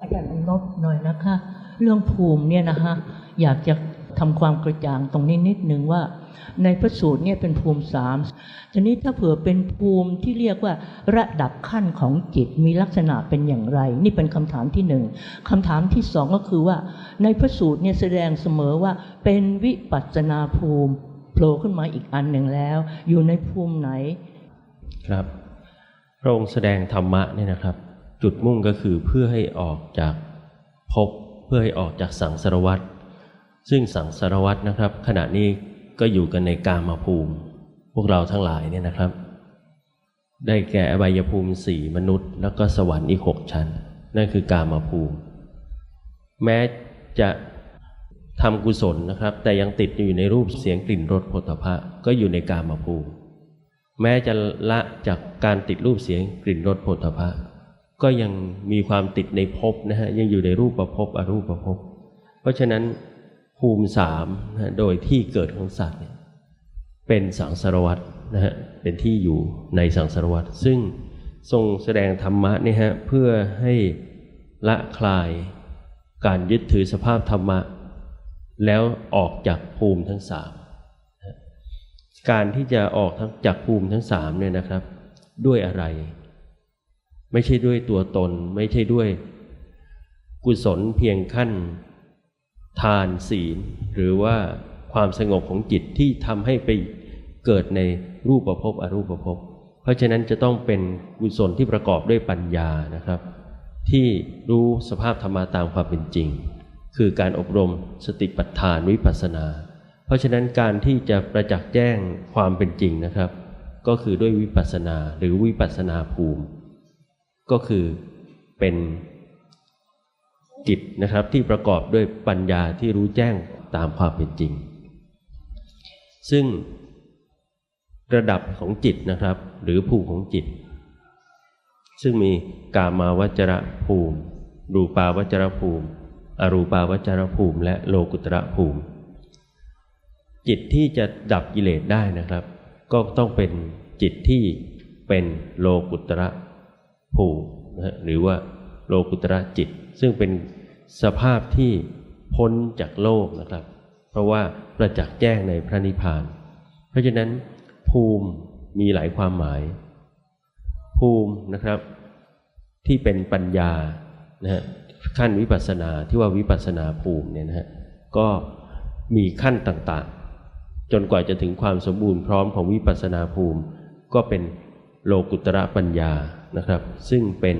อาจารย์อนบหน่อยนะคะ เรื่องภูมิเนี่ยนะคะอยากจะทำความกระจ่างตรงนี้นิดนึงว่า ในพระสูตรเนี่ยเป็นภูมิสามทีนี้ถ้าเผื่อเป็นภูมิที่เรียกว่าระดับขั้นของจิตมีลักษณะเป็นอย่างไร นี่เป็นคำถามที่หนึ่งคำถามที่สองก็คือว่า ในพระสูตรเนี่ยแสดงเสมอว่าเป็นวิปัสนาภูมิโผล่ขึ้นมาอีกอันหนึ่งแล้ว อยู่ในภูมิไหน ครับพระองค์แสดงธรรมะเนี่ยนะครับ จุดมุ่งก็คือเพื่อให้ออกจากภพเพื่อให้ออกจากสังสารวัฏซึ่งสังสารวัฏนะครับ ขณะนี้ก็อยู่กันในกามาภูมิ พวกเราทั้งหลายเนี่ยนะครับ ได้แก่อบายภูมิสี่มนุษย์ แล้วก็สวรรค์อีกหกชั้น นั่นคือกามาภูมิ แม้จะทำกุศลนะครับ แต่ยังติดอยู่ในรูปเสียงกลิ่นรสผลพภะก็อยู่ในกามาภูมิ แม้จะละจากการติดรูปเสียงกลิ่นรสผลพภะ ก็ยังมีความติดในภพนะฮะยังอยู่ในรูปประภพอรูปประภพเพราะฉะนั้นภูมิสามนะฮะโดยที่เกิดของสัตว์เนี่ยเป็นสังสารวัตรนะฮะเป็นที่อยู่ในสังสารวัตรซึ่งทรงแสดงธรรมะเนี่ยฮะเพื่อให้ละคลายการยึดถือสภาพธรรมะ แล้วออกจากภูมิทั้งสามการที่จะออกทั้งจากภูมิทั้งสามเนี่ยนะครับ ด้วยอะไร ไม่ใช่ด้วยตัวตน ไม่ใช่ด้วย กุศลเพียงขั้น ทานศีล หรือว่าความสงบของจิตที่ทำให้ไปเกิดในรูปประพอรูปประพเพราะฉะนั้นจะต้องเป็นกุศลที่ประกอบด้วยปัญญานะครับ ที่รู้สภาพธรรมะตามความเป็นจริง คือการอบรมสติปัฏฐานวิปัสสนา เพราะฉะนั้นการที่จะประจักษ์แจ้งความเป็นจริงนะครับ ก็คือด้วยวิปัสสนาหรือวิปัสสนาภูมิ ก็คือเป็นจิตนะครับที่ประกอบด้วยปัญญาที่รู้แจ้งตามความเป็นจริง ซึ่งระดับของจิตนะครับ หรือภูมิของจิต ซึ่งมีกามาวจรภูมิ รูปาวจรภูมิ อรูปาวจรภูมิ และโลกุตระภูมิ จิตที่จะดับกิเลสได้นะครับ ก็ต้องเป็นจิตที่เป็นโลกุตระ ภูมินะฮะหรือว่าโลกุตระจิต ซึ่งเป็นสภาพที่พ้นจากโลกนะครับ เพราะว่าประจักษ์แจ้งในพระนิพพาน เพราะฉะนั้นภูมิมีหลายความหมาย ภูมินะครับ ที่เป็นปัญญานะฮะขั้นวิปัสสนาที่ว่าวิปัสสนาภูมิเนี่ยนะฮะก็มีขั้นต่างๆ จนกว่าจะถึงความสมบูรณ์พร้อมของวิปัสสนาภูมิ ก็เป็น โลกุตระปัญญานะครับ ซึ่งเป็น